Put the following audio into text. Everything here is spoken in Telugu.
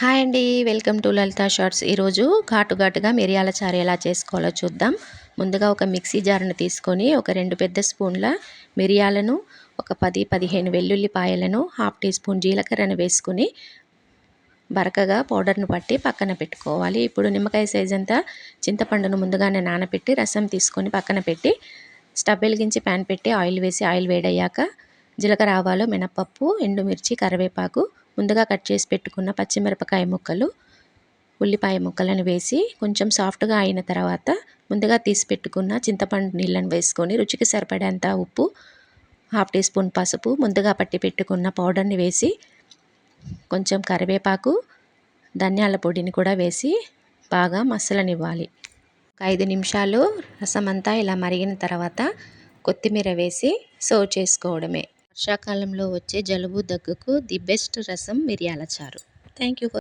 హాయ్ అండి వెల్కమ్ టు లలిత షార్ట్స్. ఈరోజు ఘాటు ఘాటుగా మిరియాల చారు ఎలా చేసుకోవాలో చూద్దాం. ముందుగా ఒక మిక్సీ జార్ను తీసుకొని ఒక రెండు పెద్ద స్పూన్ల మిరియాలను ఒక పది పదిహేను వెల్లుల్లిపాయలను హాఫ్ టీ స్పూన్ జీలకర్రను వేసుకుని బరకగా పౌడర్ను పట్టి పక్కన పెట్టుకోవాలి. ఇప్పుడు నిమ్మకాయ సైజ్ అంతా చింతపండును ముందుగానే నానబెట్టి రసం తీసుకొని పక్కన పెట్టి స్టవ్ వెలిగించి ప్యాన్ పెట్టి ఆయిల్ వేసి ఆయిల్ వేడయ్యాక జీలకర్ర ఆవాలు మినపప్పు ఎండుమిర్చి కరివేపాకు ముందుగా కట్ చేసి పెట్టుకున్న పచ్చిమిరపకాయ ముక్కలు ఉల్లిపాయ ముక్కలను వేసి కొంచెం సాఫ్ట్గా అయిన తర్వాత ముందుగా తీసి పెట్టుకున్న చింతపండు నీళ్ళను వేసుకొని రుచికి సరిపడేంత ఉప్పు హాఫ్ టీ స్పూన్ పసుపు ముందుగా పట్టి పెట్టుకున్న పౌడర్ని వేసి కొంచెం కరివేపాకు ధనియాల పొడిని కూడా వేసి బాగా మసలనివ్వాలి. ఒక ఐదు నిమిషాలు రసం అంతా ఇలా మరిగిన తర్వాత కొత్తిమీర వేసి సర్వ్ చేసుకోవడమే. వర్షాకాలంలో వచ్చే జలుబు దగ్గుకు ది బెస్ట్ రసం మిరియాల చారు. Thank you